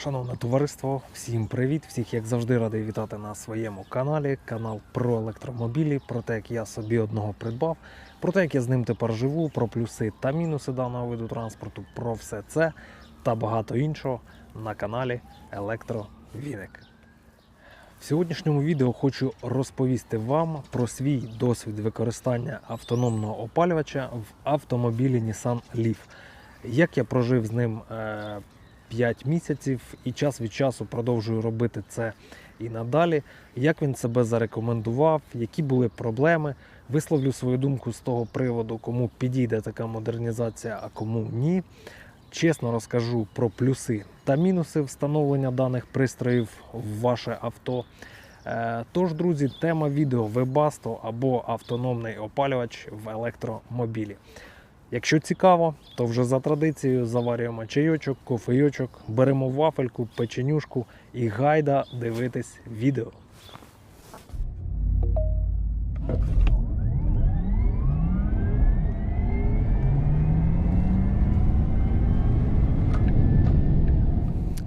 Шановне товариство, всім привіт! Всіх, як завжди, радий вітати на своєму каналі. Канал про електромобілі, про те, як я собі одного придбав, про те, як я з ним тепер живу, про плюси та мінуси даного виду транспорту, про все це та багато іншого на каналі Електровіник. В сьогоднішньому відео хочу розповісти вам про свій досвід використання автономного опалювача в автомобілі Nissan Leaf. Як я прожив з ним е, 5 місяців і час від часу продовжую робити це і надалі. Як він себе зарекомендував, які були проблеми. Висловлю свою думку з того приводу, кому підійде така модернізація, а кому ні. Чесно розкажу про плюси та мінуси встановлення даних пристроїв в ваше авто. Е, Тож, друзі, тема відео Webasto або автономний опалювач в електромобілі. Якщо цікаво, то вже за традицією заварюємо чайочок, кофейочок, беремо вафельку, печенюшку і гайда дивитись відео.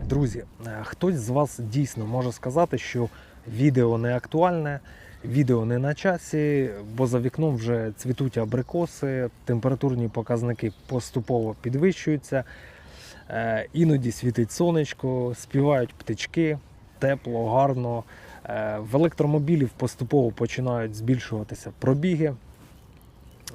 Друзі, е, хтось з вас дійсно може сказати, що відео не актуальне, відео не на часі, бо за вікном вже цвітуть абрикоси, температурні показники поступово підвищуються, е, іноді світить сонечко, співають птички, тепло, гарно. Е, В електромобілів поступово починають збільшуватися пробіги.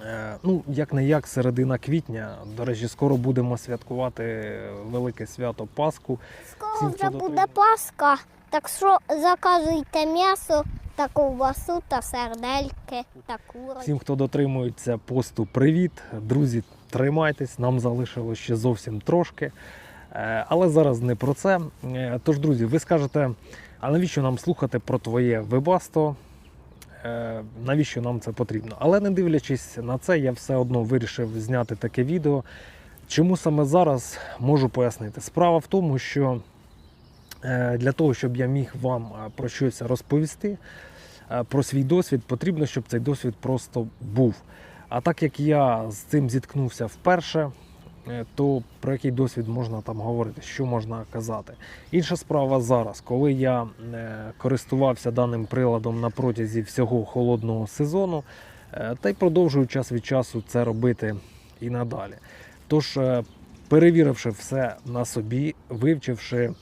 Е, Ну, як не як, середина квітня. До речі, скоро будемо святкувати велике свято Пасху. Скоро вже буде. Пасха, так що заказуйте м'ясо та ковбасу та сердельки та курочки. Всім, хто дотримується посту, привіт. Друзі, тримайтесь, нам залишилось ще зовсім трошки. Е, Але зараз не про це. Е, Тож, друзі, ви скажете, а навіщо нам слухати про твоє вебасто? Е, Навіщо нам це потрібно? Але не дивлячись на це, я все одно вирішив зняти таке відео. Чому саме зараз можу пояснити? Справа в тому, що для того, щоб я міг вам е, про щось розповісти, е, про свій досвід, потрібно, щоб цей досвід просто був. А так як я з цим зіткнувся вперше, е, то про який досвід можна там говорити, що можна казати. Інша справа зараз, коли я е, користувався даним приладом на протязі всього холодного сезону, е, та й продовжую час від часу це робити і надалі. Тож, е, перевіривши все на собі, вивчивши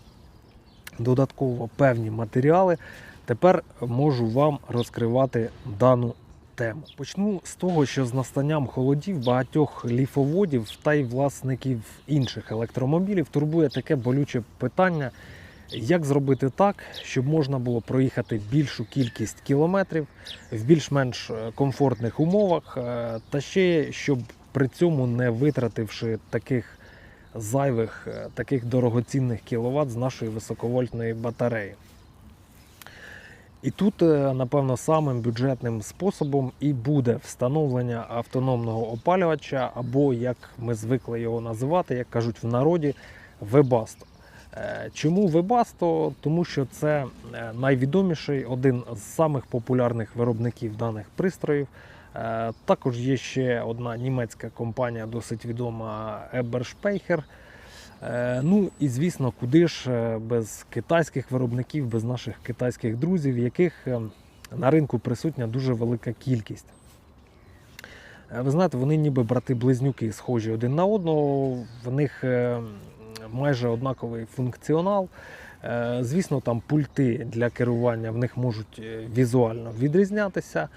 додатково певні матеріали, тепер можу вам розкривати дану тему. Почну з того, що з настанням холодів багатьох ліфоводів та й власників інших електромобілів турбує таке болюче питання. Як зробити так, щоб можна було проїхати більшу кількість кілометрів в більш-менш е, комфортних умовах, е, та ще щоб при цьому не витративши таких зайвих, е, таких дорогоцінних кіловат з нашої високовольтної батареї. І тут, е, напевно, самим бюджетним способом і буде встановлення автономного опалювача, або як ми звикли його називати, як кажуть в народі, Webasto. Е, Чому Webasto? Тому що це найвідоміший, один з самих популярних виробників даних пристроїв. Е, Також є ще одна німецька компанія, досить відома Eberspeicher. Е, Ну і звісно, куди ж е, без китайських виробників, без наших китайських друзів, яких на ринку присутня дуже велика кількість. Ви знаєте, вони ніби брати-близнюки, схожі один на одного. В них майже однаковий функціонал. Звісно, там пульти для керування в них можуть візуально відрізнятися.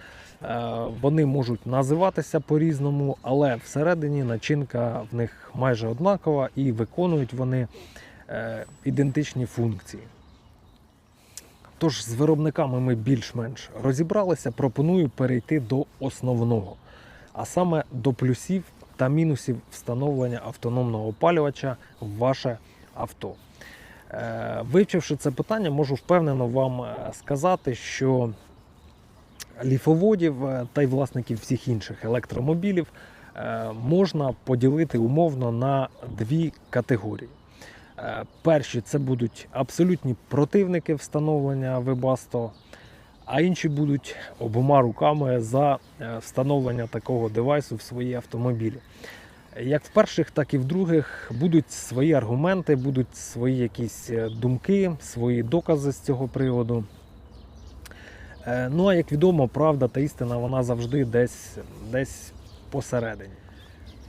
Е, Вони можуть називатися по-різному, але всередині начинка в них майже однакова і виконують вони е, ідентичні функції. Тож з виробниками ми більш-менш розібралися. Пропоную перейти до основного, а саме до плюсів та мінусів встановлення автономного опалювача в ваше авто. Е, Вивчивши це питання, можу впевнено вам сказати, що ліфоводів е, та й власників всіх інших електромобілів е, можна поділити умовно на дві категорії. Е, Перші це будуть абсолютні противники встановлення Webasto, а інші будуть обома руками за встановлення такого девайсу в свої автомобілі. Як в перших, так і в других будуть свої аргументи, будуть свої якісь думки, свої докази з цього приводу. Е, Ну а як відомо, правда та істина вона завжди десь, десь посередині.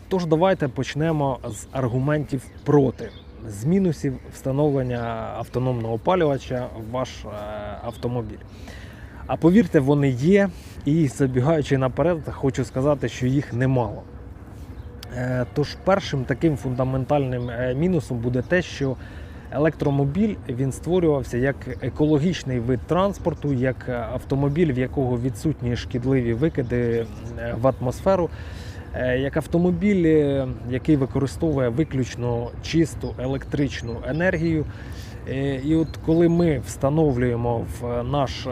Тож давайте почнемо з аргументів проти, з мінусів встановлення автономного опалювача в ваш е, автомобіль. А повірте, вони є, і забігаючи наперед, хочу сказати, що їх немало. Е, Тож першим таким фундаментальним мінусом буде те, що електромобіль він створювався як екологічний вид транспорту, як е, автомобіль, в якого відсутні шкідливі викиди е, в атмосферу, е, як автомобіль, який використовує виключно чисту електричну енергію. І от коли ми встановлюємо в наш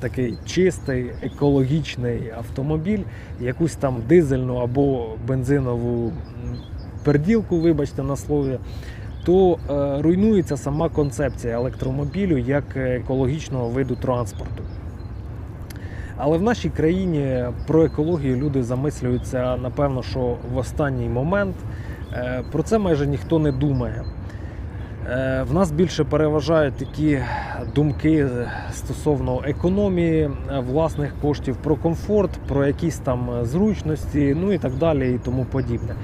такий чистий екологічний автомобіль, якусь там дизельну або бензинову перділку, вибачте на слові, то е, руйнується сама концепція електромобілю як екологічного виду транспорту. Але в нашій країні про екологію люди замислюються, напевно, що в останній момент. Е, Про це майже ніхто не думає. Е, В нас більше переважають такі думки стосовно економії власних коштів, про комфорт, про якісь там зручності, ну і так далі, і тому подібне.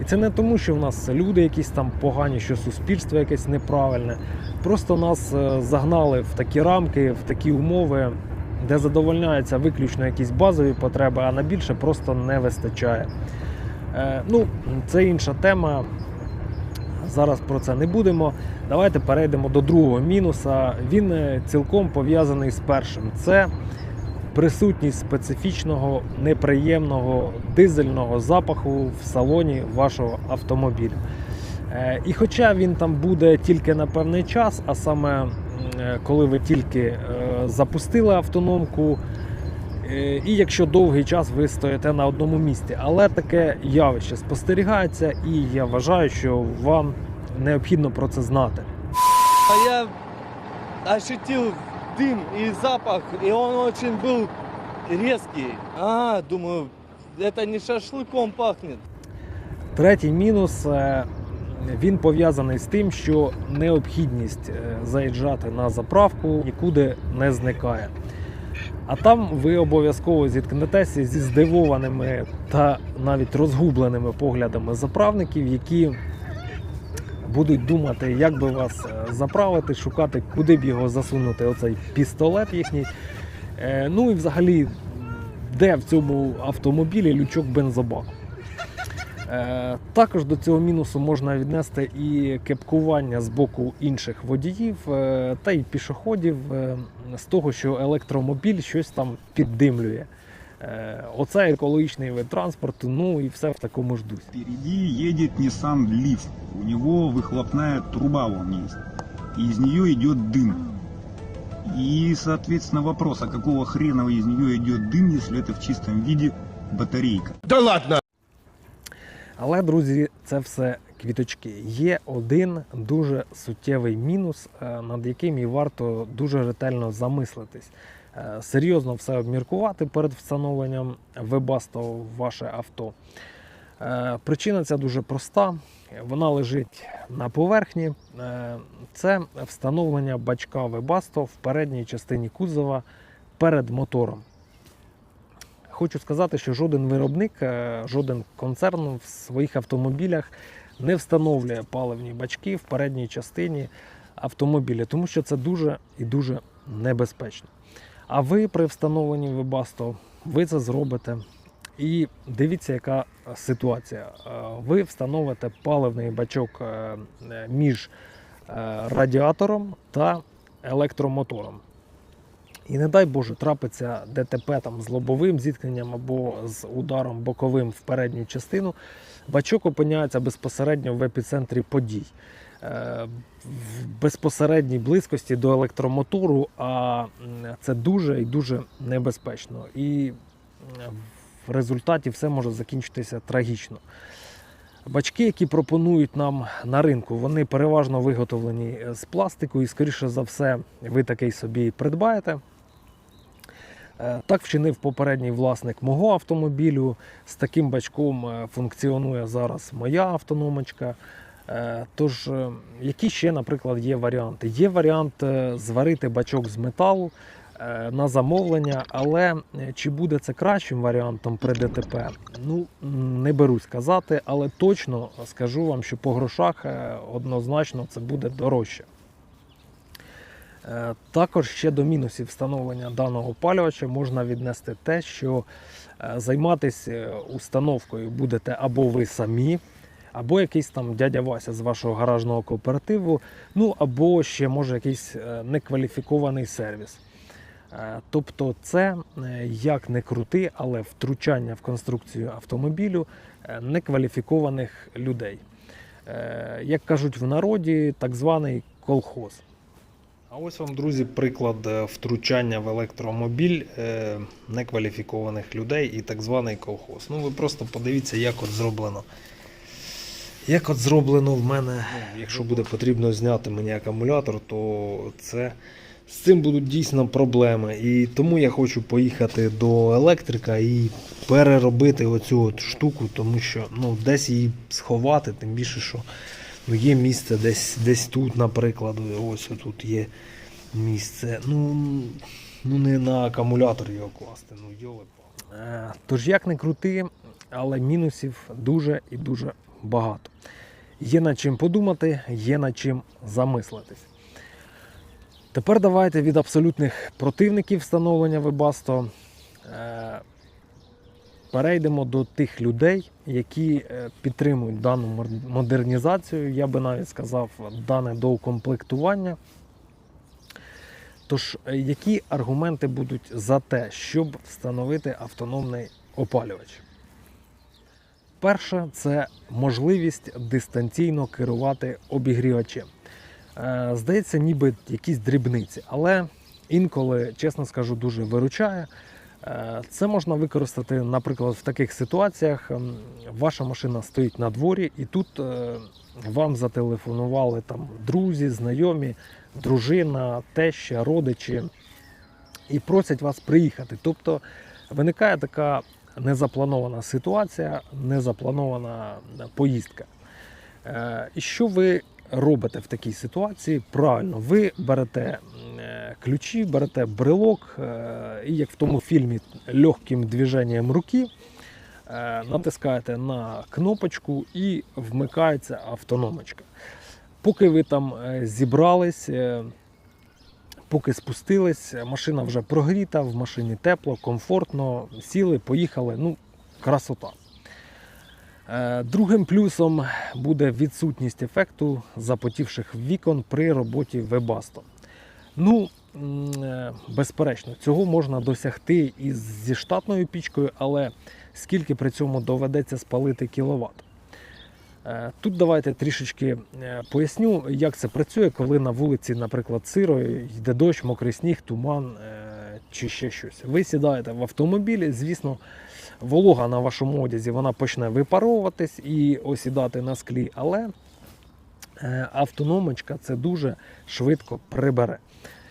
І це не тому, що в нас люди якісь там погані, що суспільство якесь неправильне. Просто нас е, загнали в такі рамки, в такі умови, де задовольняються виключно якісь базові потреби, а на більше просто не вистачає. Е, Ну, це інша тема. Зараз про це не будемо. Давайте перейдемо до другого мінуса. Він е, цілком пов'язаний з першим. Це присутність специфічного неприємного дизельного запаху в салоні вашого автомобіля. Е, І хоча він там буде тільки на певний час, а саме е, коли ви тільки е, запустили автономку, і якщо довгий час ви стоїте на одному місці, але таке явище спостерігається, і я вважаю, що вам необхідно про це знати. А я ощутил дым и запах, и он очень был резкий. А, думаю, это не шашлыком пахнет. Третій мінус е, він пов'язаний з тим, що необхідність е, заїжджати на заправку нікуди не зникає. А там ви обов'язково зіткнетеся зі здивованими та навіть розгубленими поглядами заправників, які будуть думати, як би вас е, заправити, шукати, куди б його засунути, оцей пістолет їхній. Е, Ну і взагалі, де в цьому автомобілі лючок бензобаку. Е, Також до цього мінусу можна віднести і кепкування з боку інших водіїв та й пішоходів з того, що електромобіль щось там піддимлює. Е, Оце екологічний вид транспорту, ну і все в такому ж дусі. Впереди едет Nissan Leaf. У него выхлопная труба вон есть. И из нее идет дым. И, соответственно, вопрос, а какого хрена из нее идет дым, если это в чистом виде батарейка? Але, друзі, це все квіточки. Є один дуже суттєвий мінус, е, над яким і варто дуже ретельно замислитись. Е, Серйозно все обміркувати перед встановленням вебасто в ваше авто. Е, Причина ця дуже проста. Вона лежить на поверхні. Е, Це встановлення бачка Webasto в передній частині кузова перед мотором. Хочу сказати, що жоден виробник, жоден концерн в своїх автомобілях не встановлює паливні бачки в передній частині автомобіля, тому що це дуже і дуже небезпечно. А ви при встановленні Webasto, ви це зробите. І дивіться, яка ситуація. Е, Ви встановите паливний бачок е, е, між радіатором та електромотором. І не дай Боже, трапиться ДТП там з лобовим зіткненням або з ударом боковим в передню частину. Бачок опиняється безпосередньо в епіцентрі подій. Е, В безпосередній близькості до електромотору, а це дуже і дуже небезпечно. І в результаті все може закінчитися трагічно. Бачки, які пропонують нам на ринку, вони переважно виготовлені з пластику, і, скоріше за все, ви такий собі придбаєте. Е, Так вчинив попередній власник мого автомобілю. З таким бачком е, функціонує зараз моя автономочка. Е, Тож, е, які ще, наприклад, є варіанти? Є варіант е, зварити бачок з металу на замовлення, але чи буде це кращим варіантом при ДТП? Ну, не берусь казати, але точно скажу вам, що по грошах однозначно це буде дорожче. Також ще до мінусів встановлення даного опалювача можна віднести те, що займатися установкою будете або ви самі, або якийсь там дядя Вася з вашого гаражного кооперативу, ну або ще може якийсь е, некваліфікований сервіс. Е, Тобто, це е, як не крути, але втручання в конструкцію автомобілю некваліфікованих людей. Як кажуть в народі, так званий колхоз. А ось вам, друзі, приклад втручання в електромобіль некваліфікованих людей і так званий колхоз. Ну ви просто подивіться, як от зроблено. Як от зроблено в мене, якщо буде потрібно зняти мені акумулятор, то це з цим будуть дійсно проблеми. І тому я хочу поїхати до електрика і переробити оцю от штуку, тому що ну, десь її сховати, тим більше, що ну, є місце десь, десь тут, наприклад, ось тут є місце. Ну, ну не на акумулятор його класти, ну йоли. Тож як не крути, але мінусів дуже і дуже багато. Є над чим подумати, є над чим замислитись. Тепер давайте від абсолютних противників встановлення Webasto е, перейдемо до тих людей, які е, підтримують дану модернізацію, я би навіть сказав, дане доукомплектування. Тож, е, які аргументи будуть за те, щоб встановити автономний опалювач? Перше, це можливість дистанційно керувати обігрівачем. Е, Здається, ніби якісь дрібниці, але інколи, чесно скажу, дуже виручає. Е, Це можна використати, наприклад, в таких ситуаціях. ем, Ваша машина стоїть на дворі, і тут е, вам зателефонували там друзі, знайомі, дружина, теща, родичі і просять вас приїхати. Тобто виникає така незапланована ситуація, незапланована поїздка. Е, І що ви робите в такій ситуації? Правильно, ви берете е, ключі, берете брелок, е, і як в тому фільмі легким движенням руки е, натискаєте на кнопочку і вмикається автономочка. Поки ви там е, зібрались, е, поки спустились, машина вже прогріта, в машині тепло, комфортно, сіли, поїхали. Ну, красота. Е, Другим плюсом буде відсутність ефекту запотівших вікон при роботі Webasto. Ну, е, безперечно, цього можна досягти і зі штатною пічкою, але скільки при цьому доведеться спалити кіловат. Е, Тут давайте трішечки е, поясню, як це працює, коли на вулиці, наприклад, сиро, йде дощ, мокрий сніг, туман е, чи ще щось. Ви сідаєте в автомобілі, звісно, волога на вашому одязі вона почне випаровуватись і осідати на склі, але автономочка це дуже швидко прибере.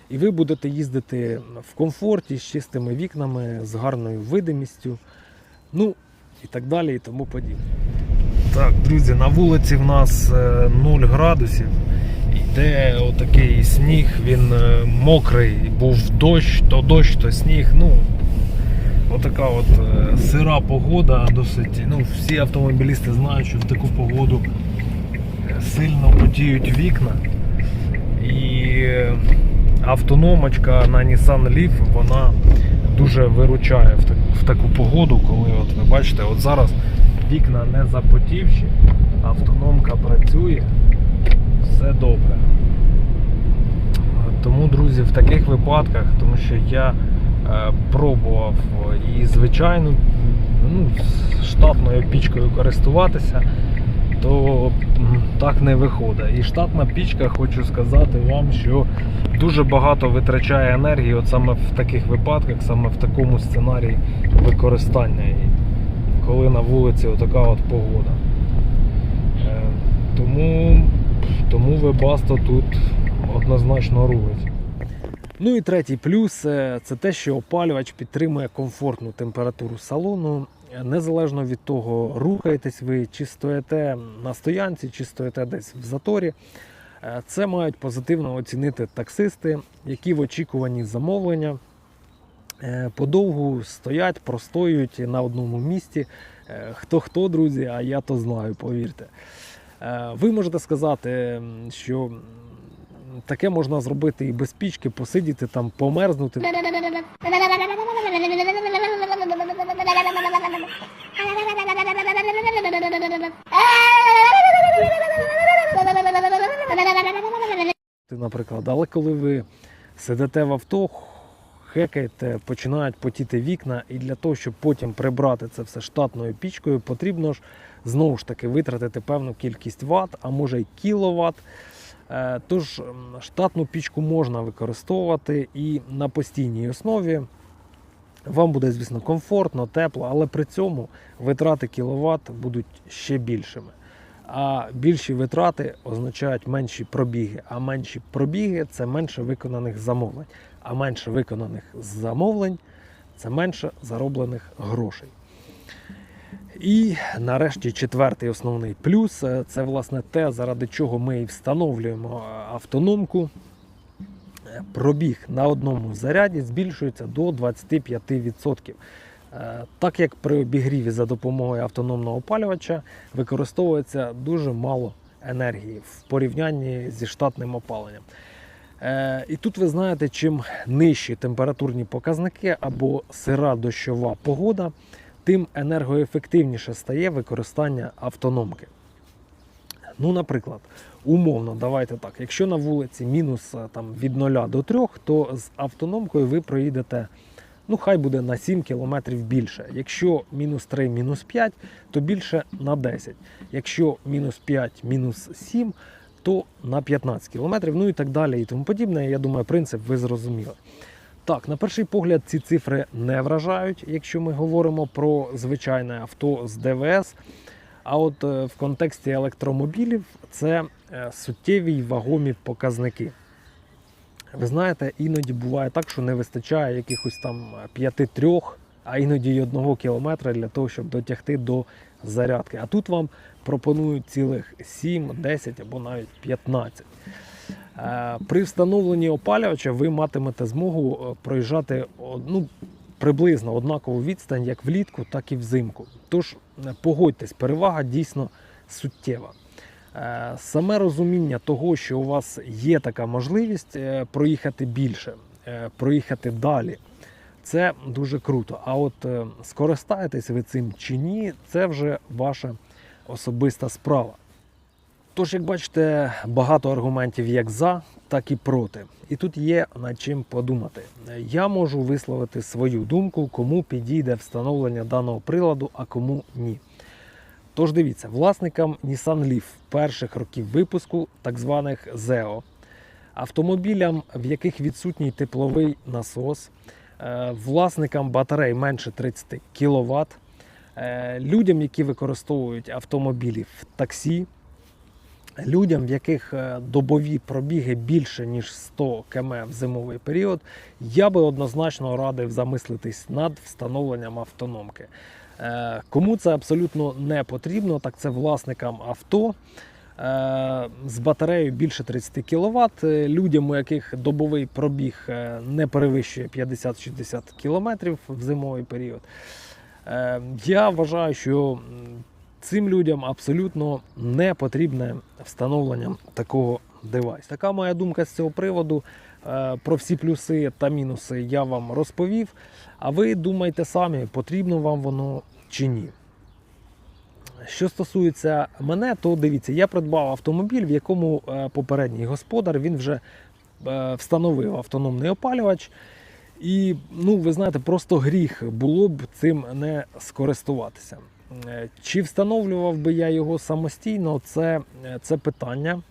І ви будете їздити в комфорті з чистими вікнами, з гарною видимістю, ну і так далі, і тому подібне. Так, друзі, на вулиці в нас е, 0 градусів. Йде отакий сніг, він е, мокрий, був дощ, то дощ, то сніг. Ну, отака от е, сира погода досить. Ну, всі автомобілісти знають, що в таку погоду е, сильно потіють вікна. І е, автономочка на Nissan Leaf, вона дуже виручає в таку погоду, коли от ви бачите, от зараз вікна не запотівші, автономка працює, все добре. Тому, друзі, в таких випадках, тому що я е, пробував і звичайну ну, штатною пічкою користуватися, то так не виходить. І штатна пічка, хочу сказати вам, що дуже багато витрачає енергії, от саме в таких випадках, саме в такому сценарії використання її, коли на вулиці отака от погода. Е, Тому, тому Webasto тут однозначно рулить. Ну і третій плюс е, це те, що опалювач підтримує комфортну температуру салону. Е, Незалежно від того, рухаєтесь ви, чи стоїте на стоянці, чи стоїте десь в заторі. Це мають позитивно оцінити таксисти, які в очікуванні замовлення подовгу стоять, простоюють на одному місці. Е, Хто хто, друзі, а я то знаю, повірте. Е, Ви можете сказати, що таке можна зробити і без пічки, посидіти там, померзнути. наприклад. Але коли ви сидите в авто, хекаєте, починають потіти вікна, і для того, щоб потім прибрати це все штатною пічкою, потрібно ж знову ж таки витратити певну кількість ват, а може й кіловат. Е, Тож штатну пічку можна використовувати і на постійній основі. Вам буде, звісно, комфортно, тепло, але при цьому витрати кіловат будуть ще більшими. А більші витрати означають менші пробіги. А менші пробіги це менше виконаних замовлень. А менше виконаних замовлень це менше зароблених грошей. І нарешті четвертий основний плюс е, це власне те, заради чого ми і встановлюємо е, автономку. Е, Пробіг на одному заряді збільшується до 25%. Е, Так як при обігріві за допомогою автономного опалювача використовується дуже мало енергії в порівнянні зі штатним опаленням. Е, І тут ви знаєте, чим нижчі температурні показники або сира дощова погода, тим енергоефективніше стає використання автономки. Ну, наприклад, умовно, давайте так, якщо на вулиці мінус е, там, від 0 до 3, то з автономкою ви проїдете, ну хай буде на 7 км більше. Якщо мінус 3, мінус 5, то більше на 10. Якщо мінус 5, мінус 7, то на 15 км, ну і так далі і тому подібне. Я думаю, принцип ви зрозуміли. Так, на перший погляд, ці цифри не вражають, якщо ми говоримо про звичайне авто з ДВС. А от е, в контексті електромобілів це е, суттєві й вагомі показники. Ви знаєте, іноді буває так, що не вистачає якихось там 5-3, а іноді й 1 кілометра для того, щоб дотягти до зарядки. А тут вам пропонують цілих 7, 10 або навіть 15. Е, При встановленні опалювача ви матимете змогу е, проїжджати ну, приблизно однакову відстань як влітку, так і взимку. Тож е, погодьтесь, перевага дійсно суттєва. Саме розуміння того, що у вас є така можливість проїхати більше, проїхати далі, це дуже круто. А от скористаєтесь ви цим чи ні, це вже ваша особиста справа. Тож, як бачите, багато аргументів як за, так і проти. І тут є над чим подумати. Я можу висловити свою думку, кому підійде встановлення даного приладу, а кому ні. Тож дивіться, власникам Nissan Leaf перших років випуску, так званих ZEO, автомобілям, в яких відсутній тепловий насос, е, власникам батарей менше 30 кВт, людям, які використовують автомобілі в таксі, людям, в яких е, добові пробіги більше ніж 100 км в зимовий період, я би однозначно радив замислитись над встановленням автономки. Е, Кому це абсолютно не потрібно, так це власникам авто. е, З батареєю більше 30 кВт, людям, у яких добовий пробіг е, не перевищує 50-60 км в зимовий період. Е, Я вважаю, що цим людям абсолютно не потрібне встановлення такого девайсу. Така моя думка з цього приводу. Е, Про всі плюси та мінуси я вам розповів. А ви думайте самі, потрібно вам воно чи ні. Що стосується мене, то дивіться, я придбав автомобіль, в якому е, попередній господар він вже встановив автономний опалювач. І, ну, ви знаєте, просто гріх було б цим не скористуватися. Е, Чи встановлював би я його самостійно, це, е, це питання.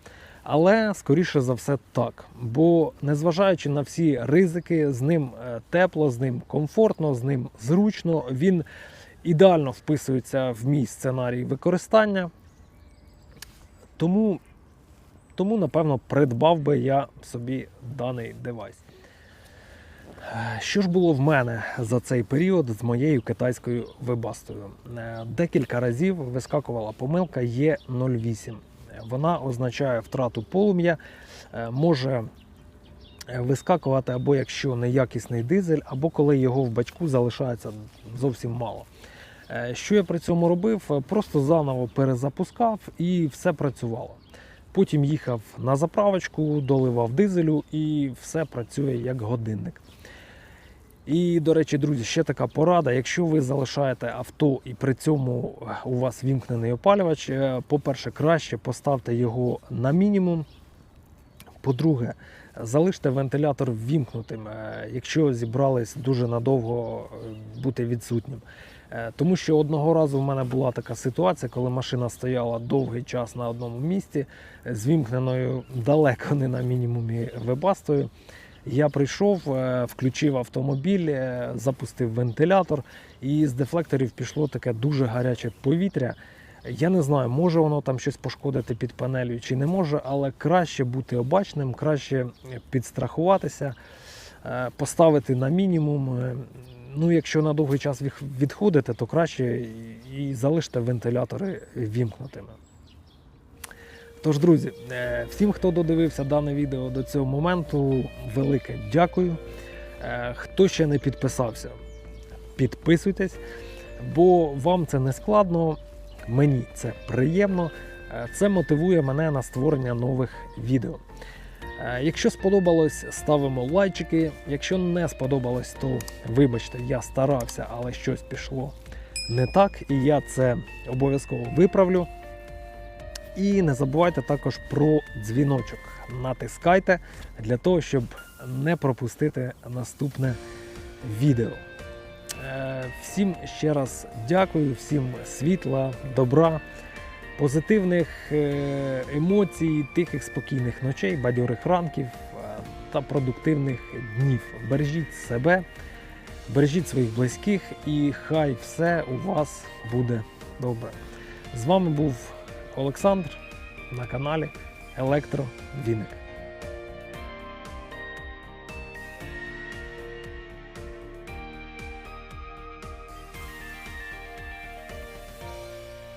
Але скоріше за все так. Бо незважаючи на всі ризики, з ним е, тепло, з ним комфортно, з ним зручно, він ідеально вписується в мій сценарій використання. Тому, тому напевно, придбав би я собі даний девайс. Що ж було в мене за цей період з моєю китайською вебастою? Е, Декілька разів вискакувала помилка Є08. Вона означає втрату полум'я, е, може е, вискакувати або якщо неякісний дизель, або коли його в бачку залишається зовсім мало. Що я при цьому робив? Просто заново перезапускав і все працювало. Потім їхав на заправочку, доливав дизелю і все працює як годинник. І, до речі, друзі, ще така порада. Якщо ви залишаєте авто і при цьому е, у вас вімкнений опалювач, е, по-перше, краще поставте його на мінімум. По-друге, залиште вентилятор ввімкнутим, е, якщо зібрались дуже надовго бути відсутнім. Тому що одного разу в мене була така ситуація, коли машина стояла довгий час на одному місці з вімкненою далеко не на мінімумі вебастою. Я прийшов, е, включив автомобіль, е, запустив вентилятор, і з дефлекторів пішло таке дуже гаряче повітря. Я не знаю, може воно там щось пошкодити під панелью чи не може, але краще бути обачним, краще підстрахуватися, е, поставити на мінімум. Ну, якщо на довгий час відходите, то краще і залиште вентилятори вімкнутими. Тож, друзі, е, всім, хто додивився дане відео до цього моменту, велике дякую. Е, Хто ще не підписався, підписуйтесь, бо вам це не складно, мені це приємно. Е, Це мотивує мене на створення нових відео. Якщо сподобалось, ставимо лайчики. Якщо не сподобалось, то вибачте, я старався, але щось пішло не так, і я це обов'язково виправлю. І не забувайте також про дзвіночок. Натискайте для того, щоб не пропустити наступне відео. Е, Всім ще раз дякую, всім світла, добра, позитивних е, емоцій, тихих спокійних ночей, бадьорих ранків е, та продуктивних днів. Бережіть себе, бережіть своїх близьких, і хай все у вас буде добре. З вами був Олександр на каналі Електровіник.